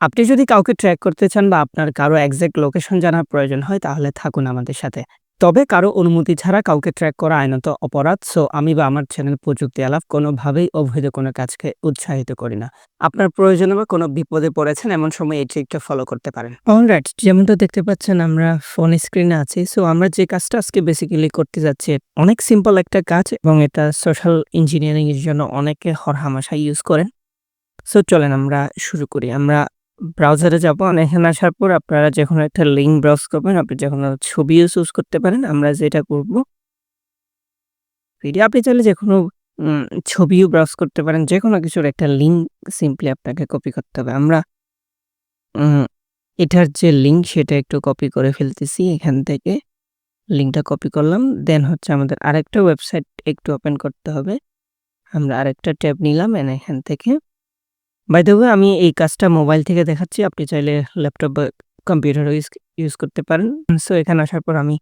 আপনি যদি কাউকে ট্র্যাক করতে চান বা আপনার কারও এক্সাক্ট লোকেশন জানার প্রয়োজন হয়, তাহলে থাকুন আমাদের সাথে। তবে কারও অনুমতি ছাড়া কাউকে ট্র্যাক করা আইনত অপরাধ। সো আমি বা আমার চ্যানেল প্রযুক্তি আলাপ কোনোভাবেই অবৈধ কোনো কাজকে উৎসাহিত করি না। আপনার প্রয়োজনে বা কোনো বিপদে পড়েছেন, এমন সময় এই ট্রিকটা ফলো করতে পারেন। অলরাইট যেমনটা দেখতে পাচ্ছেন, আমরা ফোন স্ক্রিনে আছি। সো আমরা যে কাজটা আজকে বেসিক্যালি করতে যাচ্ছি, অনেক সিম্পল একটা কাজ এবং এটা সোশ্যাল ইঞ্জিনিয়ারিংয়ের জন্য অনেকে হরহামেশা ইউজ করেন। সো চলেন আমরা শুরু করি। আমরা ব্রাউজারে যাব। আর এখানে আসার পর আপনারা যেকোনো একটা লিঙ্ক ব্রাউজ করবেন। আপনি যেকোনো ছবিও চুজ করতে পারেন। আমরা যেটা করব ভিডিও আপনি চাইলে যে কোনো ছবিও ব্রাউজ করতে পারেন। যে কোনো কিছুর একটা লিঙ্ক সিম্পলি আপনাকে কপি করতে হবে। আমরা এটার যে লিঙ্ক সেটা একটু কপি করে ফেলতেছি, এখান থেকে। লিঙ্কটা কপি করলাম। দেন হচ্ছে আমাদের আরেকটা ওয়েবসাইট একটু ওপেন করতে হবে। আমরা আরেকটা ট্যাব নিলাম এখান থেকে বাই দ্য আমি এই কাজটা মোবাইল থেকে দেখাচ্ছি। আপনি চাইলে ল্যাপটপ বা কম্পিউটারও ইউজ করতে পারেন। সো এখানে আসার পর আমি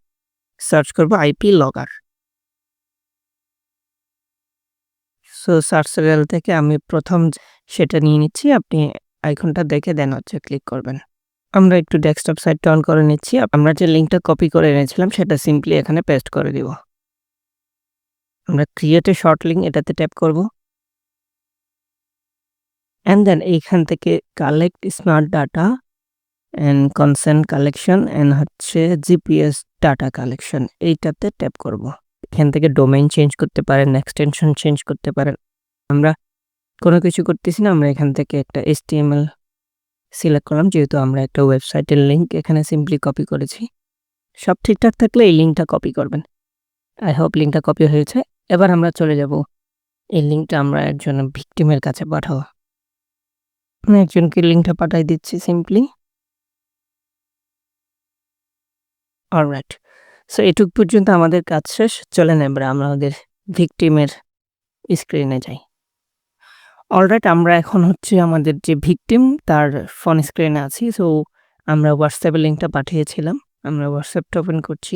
সার্চ করব IP logger. So search result থেকে আমি প্রথম সেটা নিয়ে নিচ্ছি। আপনি আইকনটা দেখে দেন হচ্ছে ক্লিক করবেন। আমরা একটু ডেস্কটপ সাইটটা অন করে নিচ্ছি। আমরা যে লিঙ্কটা কপি করে এনেছিলাম, সেটা সিম্পলি এখানে পেস্ট করে দিব। আমরা ক্রিয়েট এ শর্ট লিঙ্ক এটাতে ট্যাপ করব। অ্যান্ড দেন এইখান থেকে collect smart data and consent collection and হচ্ছে জিপিএস ডাটা কালেকশন এইটাতে ট্যাপ করব। এখান থেকে ডোমেইন চেঞ্জ করতে পারেন, এক্সটেনশন চেঞ্জ করতে পারেন। আমরা কোনো কিছু করতেছি না। আমরা এখান থেকে একটা এইচটিএমএল সিলেক্ট করলাম যেহেতু আমরা একটা ওয়েবসাইটের লিঙ্ক এখানে সিম্পলি কপি করেছি। সব ঠিকঠাক থাকলে এই লিঙ্কটা কপি করবেন। আই হোপ লিঙ্কটা কপি হয়েছে। এবার আমরা চলে যাব এই লিঙ্কটা আমরা একজন ভিকটিমের কাছে পাঠাবো। আমি একজনকে লিঙ্কটা পাঠাই দিচ্ছি সিম্পলি। অলরাইট। সো এটুক পর্যন্ত আমাদের কাজ শেষ। চলেন এবার আমরা আমাদের ভিকটিমের স্ক্রিনে যাই। অলরাইট আমরা এখন হচ্ছে আমাদের যে ভিকটিম তার ফোন স্ক্রিনে আছি। সো আমরা হোয়াটসঅ্যাপে লিঙ্কটা পাঠিয়েছিলাম। আমরা হোয়াটসঅ্যাপটা ওপেন করছি।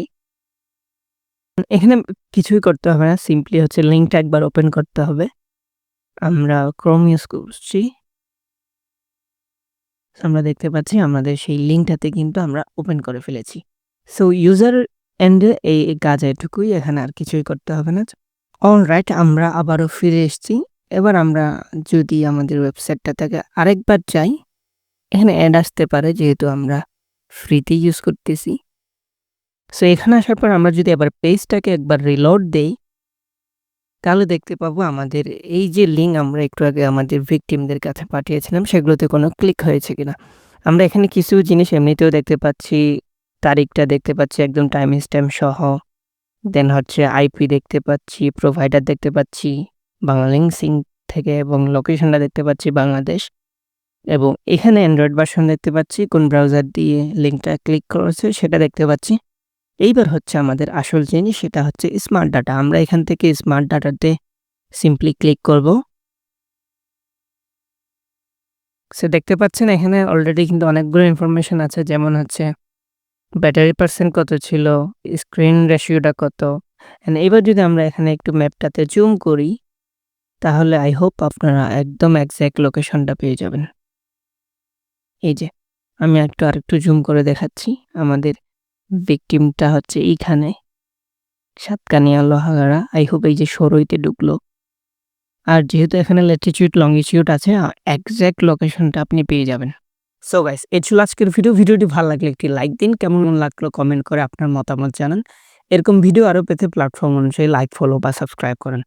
এখানে কিছুই করতে হবে না। সিম্পলি হচ্ছে লিঙ্কটা একবার ওপেন করতে হবে। আমরা ক্রোম ইউজ করছি। আমরা দেখতে পাচ্ছি, আমাদের সেই লিঙ্কটাতে কিন্তু আমরা ওপেন করে ফেলেছি। সো ইউজার এন্ডে এই কাজ এটুকুই, এখানে আর কিছুই করতে হবে না। অলরাইট আমরা আবারও ফিরে এসেছি। এবার আমরা যদি আমাদের ওয়েবসাইটটা থেকে আরেকবার যাই, এখানে অ্যাড আসতে পারে, যেহেতু আমরা ফ্রিতে ইউজ করতেছি। সো এখানে আসার পর আমরা যদি আবার পেজটাকে একবার রিলোড দেই তাহলে দেখতে পাবো আমাদের এই যে লিঙ্ক আমরা একটু আগে আমাদের ভিকটিমদের কাছে পাঠিয়েছিলাম সেগুলোতে কোনো ক্লিক হয়েছে কিনা। আমরা এখানে কিছু জিনিস এমনিতেও দেখতে পাচ্ছি। তারিখটা দেখতে পাচ্ছি একদম টাইম স্ট্যাম্প সহ। দেন হচ্ছে আইপি দেখতে পাচ্ছি, প্রোভাইডার দেখতে পাচ্ছি, বাংলালিংক সিং থেকে এবং লোকেশনটা দেখতে পাচ্ছি বাংলাদেশ। এবং এখানে অ্যান্ড্রয়েড ভার্সন দেখতে পাচ্ছি কোন ব্রাউজার দিয়ে লিঙ্কটা ক্লিক করেছে সেটা দেখতে পাচ্ছি। এইবার হচ্ছে আমাদের আসল জিনিস সেটা হচ্ছে স্মার্ট ডাটা। আমরা এখান থেকে স্মার্ট ডাটাতে সিম্পলি ক্লিক করব। সে দেখতে পাচ্ছেন এখানে অলরেডি কিন্তু অনেকগুলো ইনফরমেশন আছে যেমন হচ্ছে ব্যাটারি পার্সেন্ট কত ছিল, স্ক্রিন রেশিওটা কত। এবার যদি আমরা এখানে একটু ম্যাপটাতে জুম করি তাহলে আই হোপ আপনারা একদম এক্সাক্ট লোকেশনটা পেয়ে যাবেন। এই যে আমি একটু আরেকটু জুম করে দেখাচ্ছি। আমাদের ভিকটিমটা হচ্ছে এইখানে। সাতকানিয়া লোহাগাড়া। আই হোপ এই যে সরইতে ঢুকলো। আর যেহেতু এখানে ল্যাটিটিউড লঙ্গিটিউড আছে এক্সাক্ট লোকেশনটা আপনি পেয়ে যাবেন। সো গাইস এই ছিল আজকের ভিডিও। ভিডিওটি ভালো লাগলে একটি লাইক দিন। কেমন লাগল কমেন্ট করে আপনার মতামত জানান। এরকম ভিডিও আরও পেতে প্ল্যাটফর্ম অনুযায়ী লাইক, ফলো বা সাবস্ক্রাইব করেন।